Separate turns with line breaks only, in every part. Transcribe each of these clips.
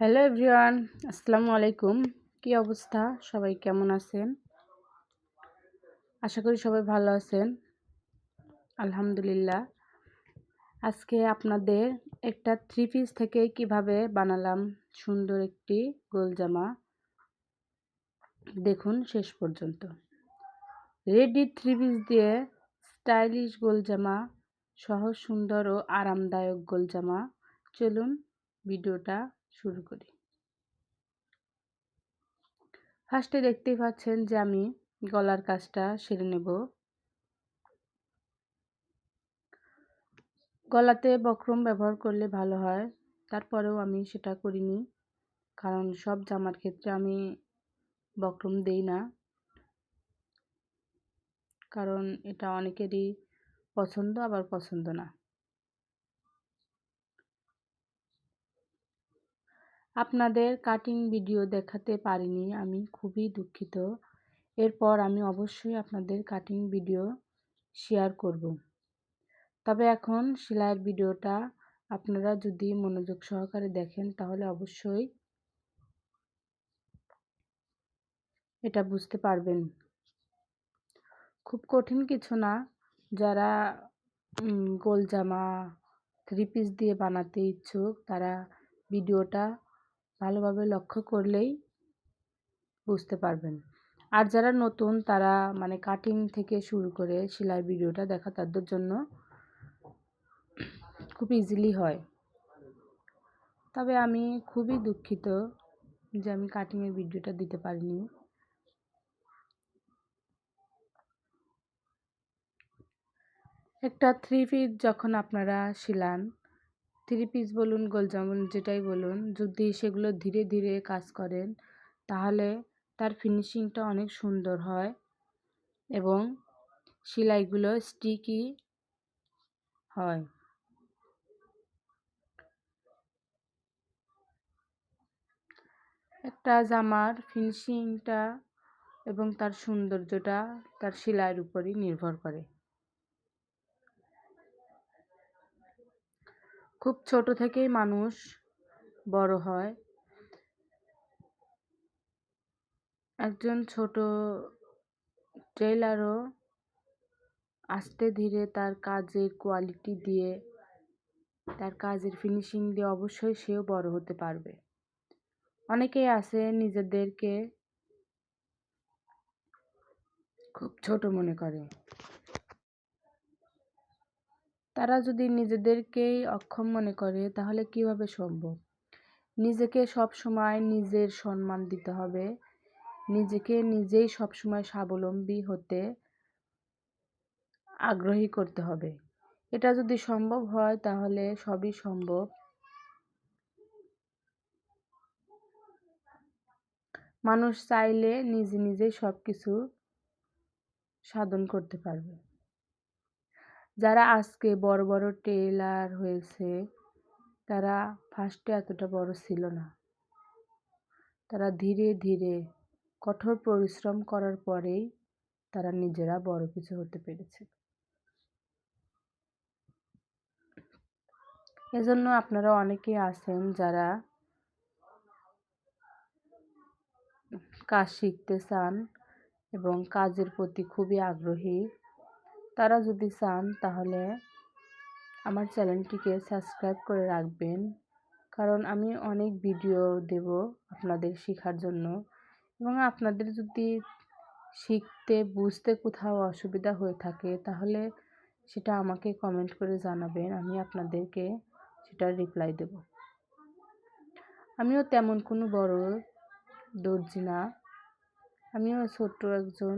Hello everyone, আসসালামু আলাইকুম। কি অবস্থা? সবাই কেমন আছেন? আশা করি সবাই ভালো আছেন। আলহামদুলিল্লাহ। আজকে আপনাদের একটা থ্রি পিস থেকে কীভাবে বানালাম সুন্দর একটি গোল জামা। দেখুন শেষ পর্যন্ত। রেডি থ্রি পিস দিয়ে স্টাইলিশ গোল জামা, সহজ, সুন্দর ও আরামদায়ক গোল জামা। চলুন ভিডিওটা শুরু করি। ফার্স্টে দেখতেই পাচ্ছেন যে আমি গলার কাজটা সেরে নেব। গলাতে বক্রম ব্যবহার করলে ভালো হয়, তারপরেও আমি সেটা করিনি। কারণ সব জামার ক্ষেত্রে আমি বক্রম দেই না। কারণ এটা অনেকেরই পছন্দ, আবার পছন্দ না। আপনাদের কাটিং ভিডিও দেখাতে পারিনি, আমি খুবই দুঃখিত। এরপর আমি অবশ্যই আপনাদের কাটিং ভিডিও শেয়ার করব। তবে এখন সেলাইয়ের ভিডিওটা আপনারা যদি মনোযোগ সহকারে দেখেন, তাহলে অবশ্যই এটা বুঝতে পারবেন। খুব কঠিন কিছু না, যারা গোল জামা থ্রি পিস দিয়ে বানাতে ইচ্ছুক, তারা ভিডিওটা ভালোভাবে লক্ষ্য করলেই বুঝতে পারবেন। আর যারা নতুন, তারা মানে কাটিং থেকে শুরু করে সেলাই ভিডিওটা দেখা তাদের জন্য খুব ইজিলি হয়। তবে আমি খুবই দুঃখিত যে আমি কাটিংয়ের ভিডিওটা দিতে পারিনি। একটা থ্রি পিস যখন আপনারা শিলান থ্রি পিস বলুন গোলজামুন যেটাই বলুন, যদি সেগুলো ধীরে ধীরে কাজ করেন, তাহলে তার ফিনিশিংটা অনেক সুন্দর হয় এবং সেলাইগুলো স্টিকি হয়। একটা জামার ফিনিশিংটা এবং তার সৌন্দর্যটা তার সেলাইয়ের উপরই নির্ভর করে। খুব ছোট থেকেই মানুষ বড় হয়। একজন ছোট ট্রেলারও আস্তে ধীরে তার কাজের কোয়ালিটি দিয়ে, তার কাজের ফিনিশিং দিয়ে অবশ্যই সেও বড় হতে পারবে। অনেকেই আছে নিজেদেরকে খুব ছোট মনে করে। তারা যদি নিজেদেরকেই অক্ষম মনে করে, তাহলে কীভাবে সম্ভব? নিজেকে সব সময় নিজের সম্মান দিতে হবে। নিজেকে নিজেই সবসময় স্বাবলম্বী হতে আগ্রহী করতে হবে। এটা যদি সম্ভব হয়, তাহলে সবই সম্ভব। মানুষ চাইলে নিজে নিজেই সব কিছু সাধন করতে পারবে। যারা আজকে বড় বড় টেলার হয়েছে, তারা ফার্স্টে এতটা বড় ছিল না। তারা ধীরে ধীরে কঠোর পরিশ্রম করার পরেই তারা নিজেরা বড় কিছু হতে পেরেছে। এজন্য আপনারা অনেকে আছেন যারা কাজ শিখতে চান এবং কাজের প্রতি খুবই আগ্রহী। তারা যদি চান, তাহলে আমার চ্যানেলটিকে সাবস্ক্রাইব করে রাখবেন। কারণ আমি অনেক ভিডিও দেব আপনাদের শেখার জন্য। এবং আপনাদের যদি শিখতে, বুঝতে কোথাও অসুবিধা হয়ে থাকে, তাহলে সেটা আমাকে কমেন্ট করে জানাবেন, আমি আপনাদেরকে সেটার রিপ্লাই দেব। আমিও তেমন কোনো বড় দর্জি না। আমিও ছোট্ট একজন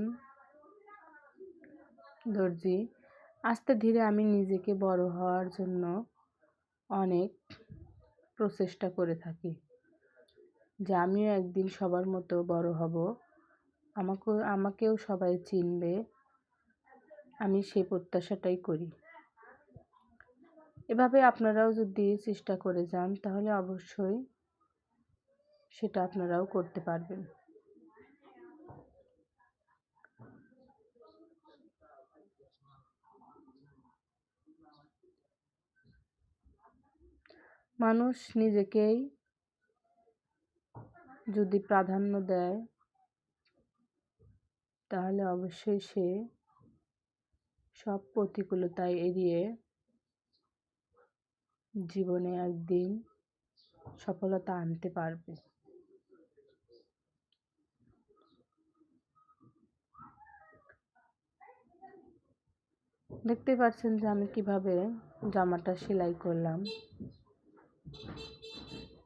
দর্জি আস্তে ধীরে আমি নিজেকে বড় হওয়ার জন্য অনেক প্রচেষ্টা করে থাকি। যে আমিও একদিন সবার মতো বড় হব। আমাকে, আমাকেও সবাই চিনবে। আমি সেই প্রত্যাশাটাই করি। এভাবে আপনারাও যদি চেষ্টা করে যান, তাহলে অবশ্যই সেটা আপনারাও করতে পারবেন। মানুষ নিজেকেই যদি প্রাধান্য দেয়, তাহলে অবশ্যই সে সব প্রতিকূলতায় এড়িয়ে জীবনে একদিন সফলতা আনতে পারবে। দেখতে পাচ্ছেন যে আমি কীভাবে জামাটা সেলাই করলাম।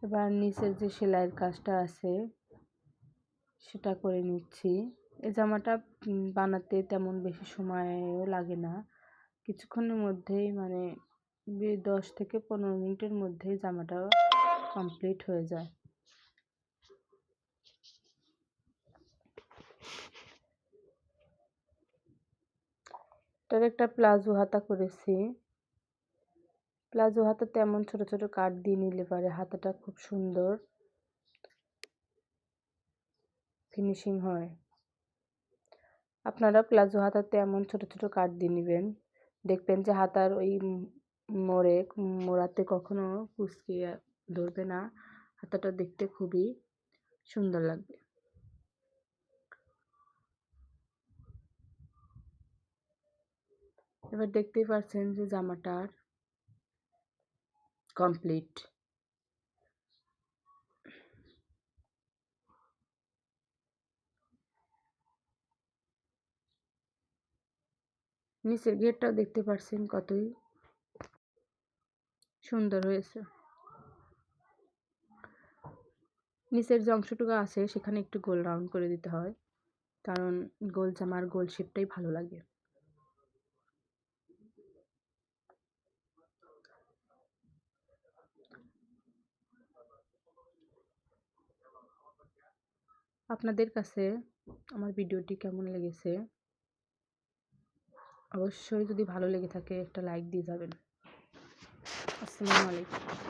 এবার নিচের যে সেলাইয়ের কাজটা আছে, সেটা করে নিচ্ছি। এই জামাটা বানাতে তেমন বেশি সময়ও লাগে না। কিছুক্ষণের মধ্যেই মানে দশ থেকে পনেরো মিনিটের মধ্যেই জামাটা কমপ্লিট হয়ে যায়। তার একটা প্লাজো হাতা করেছি। প্লাজো হাতে তেমন ছোট ছোট কাট দিয়ে নিলে পারে। হাতাটা খুব সুন্দর। ফিনিশিং হয়। আপনারা প্লাজো হাতাতে এমন ছোট ছোট কাট দিয়ে নেবেন। দেখবেন যে হাতার ওই মোড়ে, মোড়াতে কখনো কুচকে ধরবে না। হাতাটা দেখতে খুবই সুন্দর লাগবে। এবার দেখতেই পাচ্ছেন যে জামাটার কমপ্লিট নিচের গেটটাও দেখতে পাচ্ছেন কতই সুন্দর হয়েছে। নিচের যে অংশটুকু আছে, সেখানে একটু গোল রাউন্ড করে দিতে হয়। কারণ গোল জামার গোল শেপটাই ভালো লাগে। আপনাদের কাছে আমার ভিডিওটি কেমন লেগেছে? অবশ্যই যদি ভালো লেগে থাকে একটা লাইক দিয়ে যাবেন। আসসালামু আলাইকুম।